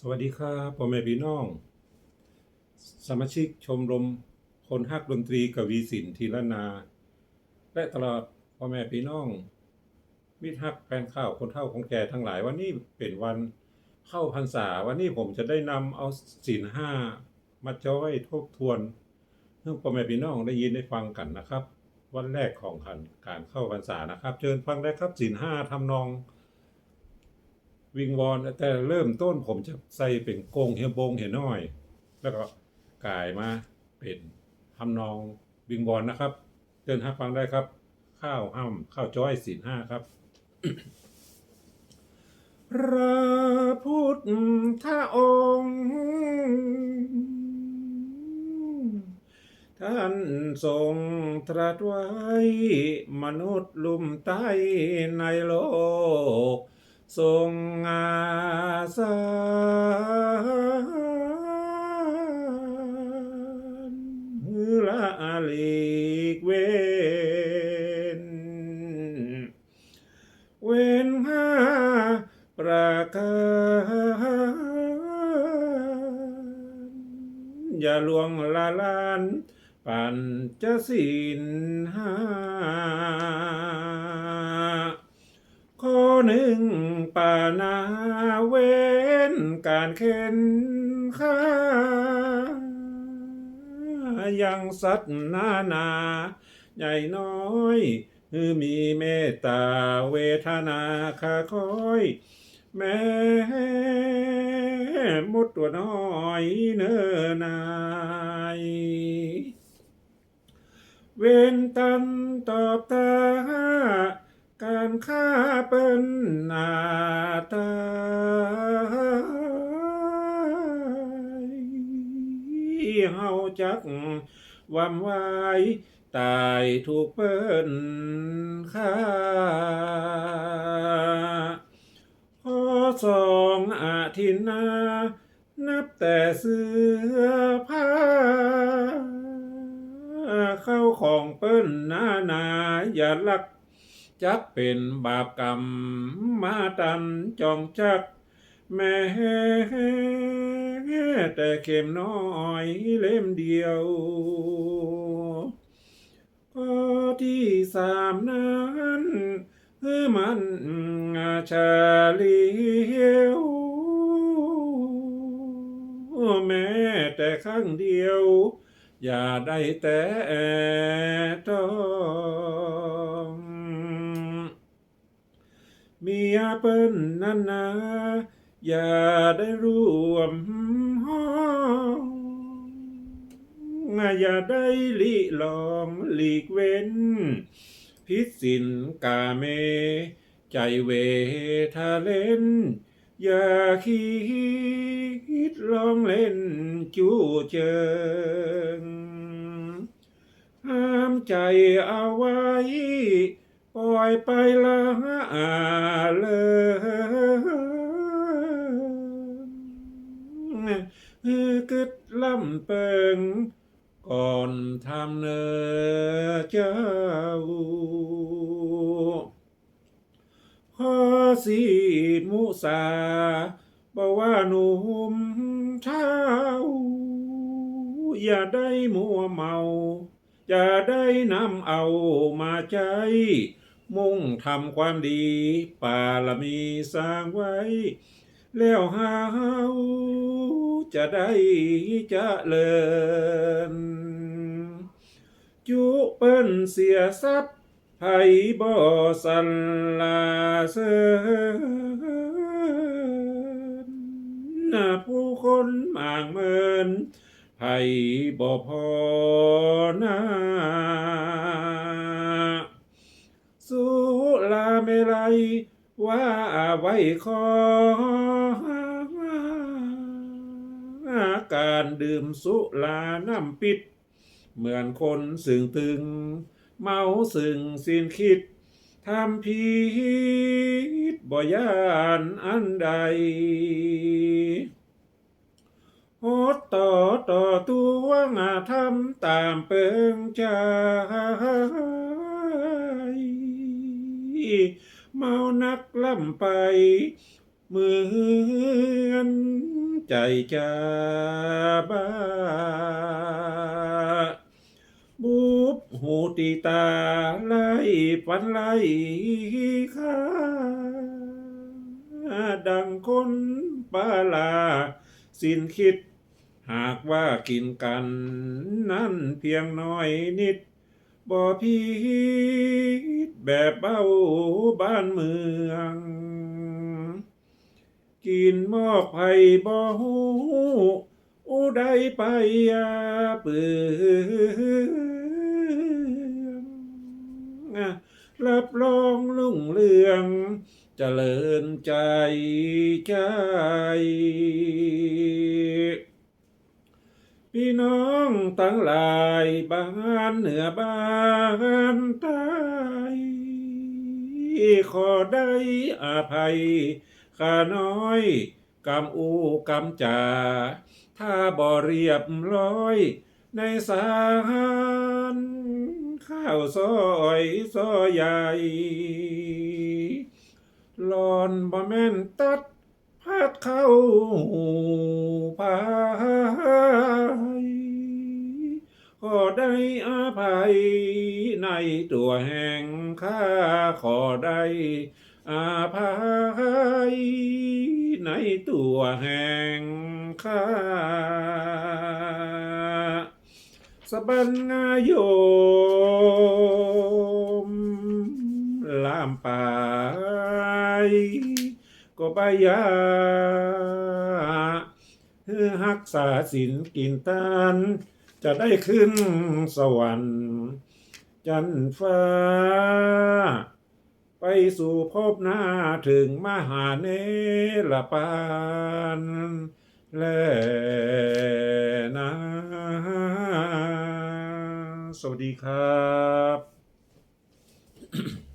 สวัสดีครับพ่อแม่พี่น้อง สมาชิกชมรมคนฮักดนตรีกวีศิลป์ทีละนา และตลอดพ่อแม่พี่น้อง มิตรฮักแฟนข้าวคนเฒ่าคนแก่ทั้งหลายวันนี้เป็นวันเข้าพรรษาวันนี้ผมจะได้นำเอาศีลห้ามาจ้อยทบทวนเพื่องพ่อแม่พี่น้องได้ยินได้ฟังกันนะครับ วันแรกของการเข้าพรรษานะครับ เชิญฟังได้ครับศีลห้าทำนอง วิงวอนแต่เริ่มต้นผมจะใส่เป็นโกงเฮียบงเฮียน้อย แล้วก็กลายมาเป็นทำนองวิงวอนนะครับเดินฮักฟังได้ครับ ข้าวห้ำข้าวจ้อยศีลห้าครับพระพุทธองค์ท่านทรงตรัสไว้ มนุษย์ลุ่มใต้ในโลก ทรงอาสานละลีกเวนเวนห้าประการอย่าลวงละลานปัญจศีลห้า ข้อหนึ่งปานาเว้นการเข็นฆ่ายังสัตว์นานา ใหญ่น้อยคือมีเมตตาเวทนาคาคอยแม่มุดตัวน้อยเนินนาย เวนตันตอบตา การฆ่าเป็นนาตายเฮาจักวำไว้ตายถูกเปิ้นฆ่าข้อสองอาทินนานับแต่เสื้อผ้า เข้าของเปิ้นนานาอย่าลัก จักเป็นบาปกรรมมาตันจองจัก แม้แต่เข็มน้อยเล่มเดียวข้อที่สามนั้นคือมันชาลียวแม้แต่ครั้งเดียว อย่าได้แต่ต้อง ยเปิ้นนั่นนะอย่าได้ร่วมห้องอย่าได้ลิลองหลีกเว้น พิสินกาเม ใจเวทาเล่น อย่าคิดลองเล่นจู้เจิงห้ามใจเอาไว้ ปล่อยไปละเลยคือกึดลำเปิง ก่อนทำเนอเจ้าขอสีมุสาบอกว่าหนุ่มเท้า อย่าได้มัวเมาอย่าได้นำเอามาใจ มุ่งทำความดีปาลมีสร้างไว้ แล้วหาจะได้เจะเลิญจุเปิ้นเสียทรัพย์ไผบ่สันลาเสริญนาผู้คนมางเมินไผบ่พอหนา สุลาเมลัยว่าไว้ขอการดื่มสุลาน้ำปิด เหมือนคนสึงตึง เมาสึงสิ้นคิดทำผิดบ่ยานอันใดโหดต่อต่อตัวงาทำตามเปิงใจ เมานักล่ำไป เหมือนใจจะบ้าบุบหูตีตาไล่ปันไล่ข้าดังคนปลาลา สิ้นคิด หากว่ากินกัน นั้นเพียงน้อยนิด บ่พี แบบเบ้าบ้านเมือง กินหมอกไผ่บ่หูอูได้ไปอาเปืองรับรองลุ่งเรืองเจริญใจใจ พี่น้องทั้งหลายบ้านเหนือบ้านใต้ขอได้อภัยข้าน้อยกำอูกำจ่าถ้าบ่เรียบร้อย ในสารข้าวซอยซอยใหญ่หลอนบ่แม่นตัดพัดเข้าภา ขอได้อภัย ในตัวแห่งข้าขอได้อาภัย ในตัวแห่งข้าสบันงาโยมลามปายก็บายาเพื่อรักษาศีลกินตาน จะได้ขึ้นสวรรค์ จันทร์ฟ้า ไปสู่ภพหน้าถึงมหาเนรปานแลนะ สวัสดีครับ